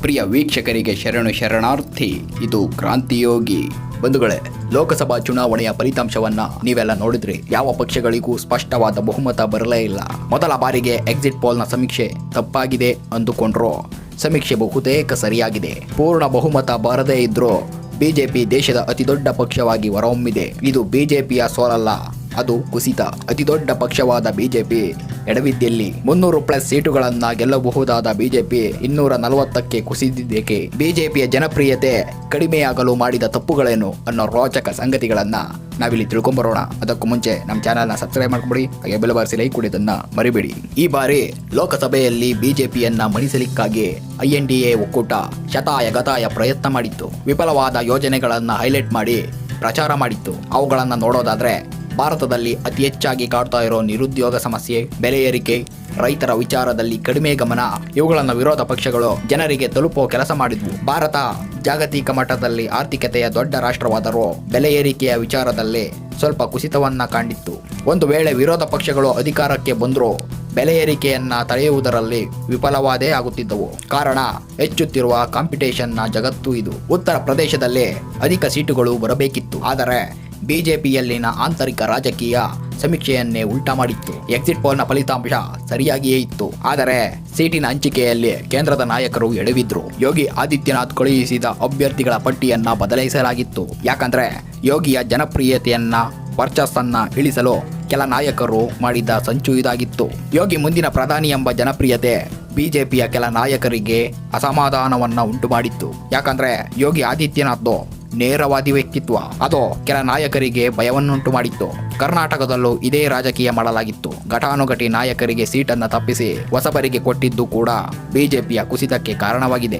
ಪ್ರಿಯ ವೀಕ್ಷಕರಿಗೆ ಶರಣು ಶರಣಾರ್ಥಿ, ಇದು ಕ್ರಾಂತಿಯೋಗಿ. ಬಂಧುಗಳೇ, ಲೋಕಸಭಾ ಚುನಾವಣೆಯ ಫಲಿತಾಂಶವನ್ನ ನೀವೆಲ್ಲ ನೋಡಿದ್ರಿ ಯಾವ ಪಕ್ಷಗಳಿಗೂ ಸ್ಪಷ್ಟವಾದ ಬಹುಮತ ಬರಲೇ ಇಲ್ಲ. ಮೊದಲ ಬಾರಿಗೆ ಎಕ್ಸಿಟ್ ಪೋಲ್ನ ಸಮೀಕ್ಷೆ ತಪ್ಪಾಗಿದೆ ಅಂದುಕೊಂಡ್ರು. ಸಮೀಕ್ಷೆ ಬಹುತೇಕ ಸರಿಯಾಗಿದೆ. ಪೂರ್ಣ ಬಹುಮತ ಬಾರದೇ ಇದ್ರೂ ಬಿಜೆಪಿ ದೇಶದ ಅತಿದೊಡ್ಡ ಪಕ್ಷವಾಗಿ ಹೊರಹೊಮ್ಮಿದೆ. ಇದು ಬಿಜೆಪಿಯ ಸೋಲಲ್ಲ. ಅದು ಕುಸಿತ. ಅತಿದೊಡ್ಡ ಪಕ್ಷವಾದ ಬಿಜೆಪಿ. ಎಡವಿದ್ಯಲ್ಲಿ ಮುನ್ನೂರು ಪ್ಲಸ್ ಸೀಟುಗಳನ್ನ ಗೆಲ್ಲಬಹುದಾದ ಬಿಜೆಪಿ ಇನ್ನೂರ ನಲವತ್ತಕ್ಕೆ ಕುಸಿದಿದ್ದೇಕೆ? ಬಿಜೆಪಿಯ ಜನಪ್ರಿಯತೆ ಕಡಿಮೆಯಾಗಲು ಮಾಡಿದ ತಪ್ಪುಗಳೇನು ಅನ್ನೋ ರೋಚಕ ಸಂಗತಿಗಳನ್ನ ನಾವಿಲ್ಲಿ ತಿಳ್ಕೊಂಬರೋಣ. ಅದಕ್ಕೂ ಮುಂಚೆ ನಮ್ಮ ಚಾನಲ್ನ ಸಬ್ಸ್ಕ್ರೈಬ್ ಮಾಡ್ಕೊಬಿಡಿ. ಹಾಗೆ ಬೆಲ್ ಬಾರಿಸಿ ಲೈಕ್ ಕೊಡಿದ್ದನ್ನ ಮರಿಬೇಡಿ. ಈ ಬಾರಿ ಲೋಕಸಭೆಯಲ್ಲಿ ಬಿಜೆಪಿಯನ್ನ ಮಣಿಸಲಿಕ್ಕಾಗಿ ಐ ಎನ್ ಡಿ ಎ ಒಕ್ಕೂಟ ಶತಾಯ ಗತಾಯ ಪ್ರಯತ್ನ ಮಾಡಿತ್ತು. ವಿಫಲವಾದ ಯೋಜನೆಗಳನ್ನು ಹೈಲೈಟ್ ಮಾಡಿ ಪ್ರಚಾರ ಮಾಡಿತ್ತು. ಅವುಗಳನ್ನು ನೋಡೋದಾದ್ರೆ ಭಾರತದಲ್ಲಿ ಅತಿ ಹೆಚ್ಚಾಗಿ ಕಾಡ್ತಾ ಇರೋ ನಿರುದ್ಯೋಗ ಸಮಸ್ಯೆ, ಬೆಲೆ ಏರಿಕೆ, ರೈತರ ವಿಚಾರದಲ್ಲಿ ಕಡಿಮೆ ಗಮನ, ಇವುಗಳನ್ನು ವಿರೋಧ ಪಕ್ಷಗಳು ಜನರಿಗೆ ತಲುಪೋ ಕೆಲಸ ಮಾಡಿದ್ವು. ಭಾರತ ಜಾಗತಿಕ ಮಟ್ಟದಲ್ಲಿ ಆರ್ಥಿಕತೆಯ ದೊಡ್ಡ ರಾಷ್ಟ್ರವಾದರೂ ಬೆಲೆ ಏರಿಕೆಯ ವಿಚಾರದಲ್ಲಿ ಸ್ವಲ್ಪ ಕುಸಿತವನ್ನ ಕಂಡಿತ್ತು ಒಂದು ವೇಳೆ ವಿರೋಧ ಪಕ್ಷಗಳು ಅಧಿಕಾರಕ್ಕೆ ಬಂದರೂ ಬೆಲೆ ಏರಿಕೆಯನ್ನ ತಡೆಯುವುದರಲ್ಲಿ ವಿಫಲವಾದೇ ಆಗುತ್ತಿದ್ದವು. ಕಾರಣ, ಹೆಚ್ಚುತ್ತಿರುವ ಕಾಂಪಿಟೇಷನ್ನ ಜಗತ್ತು ಇದು. ಉತ್ತರ ಪ್ರದೇಶದಲ್ಲಿ ಅಧಿಕ ಸೀಟುಗಳು ಬರಬೇಕಿತ್ತು. ಆದರೆ ಬಿಜೆಪಿಯಲ್ಲಿನ ಆಂತರಿಕ ರಾಜಕೀಯ ಸಮೀಕ್ಷೆಯನ್ನೇ ಉಲ್ಟಾ ಮಾಡಿತ್ತು. ಎಕ್ಸಿಟ್ ಪೋಲ್ನ ಫಲಿತಾಂಶ ಸರಿಯಾಗಿಯೇ ಇತ್ತು. ಆದರೆ ಸೀಟಿನ ಹಂಚಿಕೆಯಲ್ಲಿ ಕೇಂದ್ರದ ನಾಯಕರು ಎಡವಿದ್ರು. ಯೋಗಿ ಆದಿತ್ಯನಾಥ್ ಕಳುಹಿಸಿದ ಅಭ್ಯರ್ಥಿಗಳ ಪಟ್ಟಿಯನ್ನ ಬದಲಾಯಿಸಲಾಗಿತ್ತು. ಯಾಕಂದ್ರೆ ಯೋಗಿಯ ಜನಪ್ರಿಯತೆಯನ್ನ, ವರ್ಚಸ್ಸನ್ನ ಇಳಿಸಲು ಕೆಲ ನಾಯಕರು ಮಾಡಿದ ಸಂಚು ಇದಾಗಿತ್ತು. ಯೋಗಿ ಮುಂದಿನ ಪ್ರಧಾನಿ ಎಂಬ ಜನಪ್ರಿಯತೆ ಬಿಜೆಪಿಯ ಕೆಲ ನಾಯಕರಿಗೆ ಅಸಮಾಧಾನವನ್ನ ಉಂಟು ಮಾಡಿತ್ತು ಯಾಕಂದ್ರೆ ಯೋಗಿ ಆದಿತ್ಯನಾಥ್ ನೇರವಾದಿ ವ್ಯಕ್ತಿತ್ವ. ಅದು, ಕೆಲ ನಾಯಕರಿಗೆ ಭಯವನ್ನುಂಟು ಮಾಡಿತ್ತು. ಕರ್ನಾಟಕದಲ್ಲೂ ಇದೇ ರಾಜಕೀಯ ಮಾಡಲಾಗಿತ್ತು. ಘಟಾನುಘಟಿ ನಾಯಕರಿಗೆ ಸೀಟನ್ನು ತಪ್ಪಿಸಿ ಹೊಸಬರಿಗೆ ಕೊಟ್ಟಿದ್ದು ಕೂಡ ಬಿಜೆಪಿಯ ಕುಸಿತಕ್ಕೆ ಕಾರಣವಾಗಿದೆ.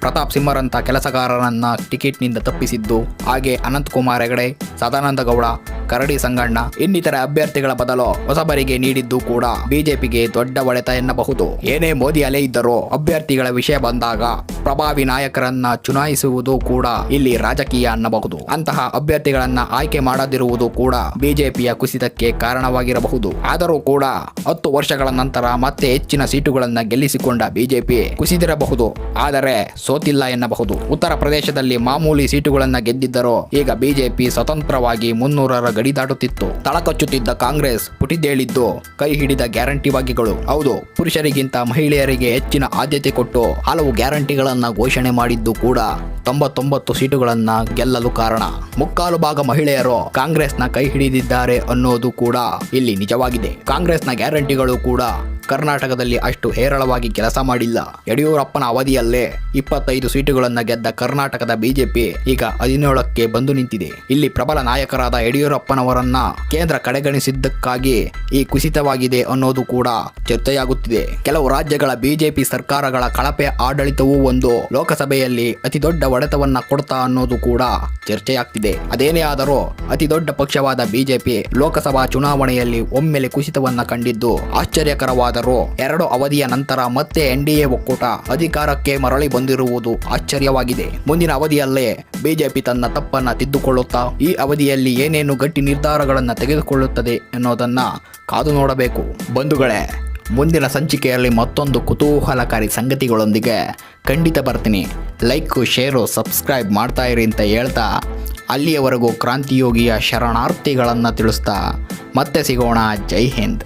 ಪ್ರತಾಪ್ ಸಿಂಹರಂತ ಕೆಲಸಗಾರರನ್ನ ಟಿಕೆಟ್ನಿಂದ ತಪ್ಪಿಸಿದ್ದು ಹಾಗೆ ಅನಂತಕುಮಾರ್ ಹೆಗಡೆ, ಸದಾನಂದ ಗೌಡ ಕರಡಿ ಸಂಗಣ್ಣ, ಇನ್ನಿತರ ಅಭ್ಯರ್ಥಿಗಳ ಬದಲು ಹೊಸಬರಿಗೆ ನೀಡಿದ್ದು ಕೂಡ ಬಿಜೆಪಿಗೆ ದೊಡ್ಡ ಹೊಡೆತ ಎನ್ನಬಹುದು. ಏನೇ ಮೋದಿ ಅಲೆ ಇದ್ದರೂ ಅಭ್ಯರ್ಥಿಗಳ ವಿಷಯ ಬಂದಾಗ ಪ್ರಭಾವಿ ನಾಯಕರನ್ನ ಚುನಾಯಿಸುವುದು ಕೂಡ ಇಲ್ಲಿ ರಾಜಕೀಯ ಅನ್ನಬಹುದು. ಅಂತಹ ಅಭ್ಯರ್ಥಿಗಳನ್ನ ಆಯ್ಕೆ ಮಾಡದಿರುವುದು ಕೂಡ ಬಿಜೆಪಿಯ ಕುಸಿತಕ್ಕೆ ಕಾರಣವಾಗಿರಬಹುದು. ಆದರೂ ಕೂಡ ಹತ್ತು ವರ್ಷಗಳ ನಂತರ ಮತ್ತೆ ಹೆಚ್ಚಿನ ಸೀಟುಗಳನ್ನ ಗೆಲ್ಲಿಸಿಕೊಂಡ ಬಿಜೆಪಿ ಕುಸಿದಿರಬಹುದು. ಆದರೆ ಸೋತಿಲ್ಲ ಎನ್ನಬಹುದು. ಉತ್ತರ ಪ್ರದೇಶದಲ್ಲಿ ಮಾಮೂಲಿ ಸೀಟುಗಳನ್ನ ಗೆದ್ದಿದ್ದರೂ ಈಗ ಬಿಜೆಪಿ ಸ್ವತಂತ್ರವಾಗಿ ಮುನ್ನೂರರ ಗಡಿ ದಾಟುತ್ತಿತ್ತು. ತಳಕಚ್ಚುತ್ತಿದ್ದ ಕಾಂಗ್ರೆಸ್ ಪುಟಿದೇಳಿದ್ದು ಕೈ ಹಿಡಿದ ಗ್ಯಾರಂಟಿ ಬಾಗಿಗಳು ಹೌದು, ಪುರುಷರಿಗಿಂತ ಮಹಿಳೆಯರಿಗೆ ಹೆಚ್ಚಿನ ಆದ್ಯತೆ ಕೊಟ್ಟು ಹಲವು ಗ್ಯಾರಂಟಿಗಳನ್ನ ಘೋಷಣೆ ಮಾಡಿದ್ದು ಕೂಡ ತೊಂಬತ್ತೊಂಬತ್ತು ಸೀಟುಗಳನ್ನು ಗೆಲ್ಲಲು ಕಾರಣ. ಮುಕ್ಕಾಲು ಭಾಗ ಮಹಿಳೆಯರು ಕಾಂಗ್ರೆಸ್ನ ಕೈ ಹಿಡಿದಿದ್ದಾರೆ ಅನ್ನೋದು ಕೂಡ ಇಲ್ಲಿ ನಿಜವಾಗಿದೆ. ಕಾಂಗ್ರೆಸ್ನ ಗ್ಯಾರಂಟಿಗಳು ಕೂಡ ಕರ್ನಾಟಕದಲ್ಲಿ ಅಷ್ಟು ಹೇರಳವಾಗಿ ಕೆಲಸ ಮಾಡಿಲ್ಲ. ಯಡಿಯೂರಪ್ಪನ ಅವಧಿಯಲ್ಲೇ ಇಪ್ಪತ್ತೈದು ಸೀಟುಗಳನ್ನು ಗೆದ್ದ ಕರ್ನಾಟಕದ ಬಿಜೆಪಿ ಈಗ ಹದಿನೇಳಕ್ಕೆ ಬಂದು ನಿಂತಿದೆ. ಇಲ್ಲಿ ಪ್ರಬಲ ನಾಯಕರಾದ ಯಡಿಯೂರಪ್ಪನವರನ್ನ ಕೇಂದ್ರ ಕಡೆಗಣಿಸಿದ್ದಕ್ಕಾಗಿ ಈ ಕುಸಿತವಾಗಿದೆ ಅನ್ನೋದು ಕೂಡ ಚರ್ಚೆಯಾಗುತ್ತಿದೆ. ಕೆಲವು ರಾಜ್ಯಗಳ ಬಿಜೆಪಿ ಸರ್ಕಾರಗಳ ಕಳಪೆ ಆಡಳಿತವೂ ಒಂದು ಲೋಕಸಭೆಯಲ್ಲಿ ಅತಿ ದೊಡ್ಡ ಹೊಡೆತವನ್ನ ಕೊಡ್ತಾ ಅನ್ನೋದು ಕೂಡ ಚರ್ಚೆಯಾಗ್ತಿದೆ. ಅದೇನೇ ಆದರೂ ಅತಿ ದೊಡ್ಡ ಪಕ್ಷವಾದ ಬಿಜೆಪಿ ಲೋಕಸಭಾ ಚುನಾವಣೆಯಲ್ಲಿ ಒಮ್ಮೆಲೆ ಕುಸಿತವನ್ನ ಕಂಡಿದ್ದು ಆಶ್ಚರ್ಯಕರವಾದರೂ ಎರಡು ಅವಧಿಯ ನಂತರ ಮತ್ತೆ ಎನ್ಡಿಎ ಒಕ್ಕೂಟ ಅಧಿಕಾರಕ್ಕೆ ಮರಳಿ ಬಂದಿರುವುದು ಆಶ್ಚರ್ಯವಾಗಿದೆ. ಮುಂದಿನ ಅವಧಿಯಲ್ಲೇ ಬಿಜೆಪಿ ತನ್ನ ತಪ್ಪನ್ನ ತಿದ್ದುಕೊಳ್ಳುತ್ತಾ, ಈ ಅವಧಿಯಲ್ಲಿ ಏನೇನು ಗಟ್ಟಿ ನಿರ್ಧಾರಗಳನ್ನು ತೆಗೆದುಕೊಳ್ಳುತ್ತದೆ ಎನ್ನುವುದನ್ನ ಕಾದು ನೋಡಬೇಕು. ಬಂಧುಗಳೇ, ಮುಂದಿನ ಸಂಚಿಕೆಯಲ್ಲಿ ಮತ್ತೊಂದು ಕುತೂಹಲಕಾರಿ ಸಂಗತಿಗಳೊಂದಿಗೆ ಖಂಡಿತ ಬರ್ತೀನಿ. ಲೈಕು, ಶೇರು, ಸಬ್ಸ್ಕ್ರೈಬ್ ಮಾಡ್ತಾ ಇರಿ ಅಂತ ಹೇಳ್ತಾ, ಅಲ್ಲಿಯವರೆಗೂ ಕ್ರಾಂತಿಯೋಗಿಯ ಶರಣಾರ್ಥಿಗಳನ್ನು ತಿಳಿಸ್ತಾ ಮತ್ತೆ ಸಿಗೋಣ. ಜೈ ಹಿಂದ್.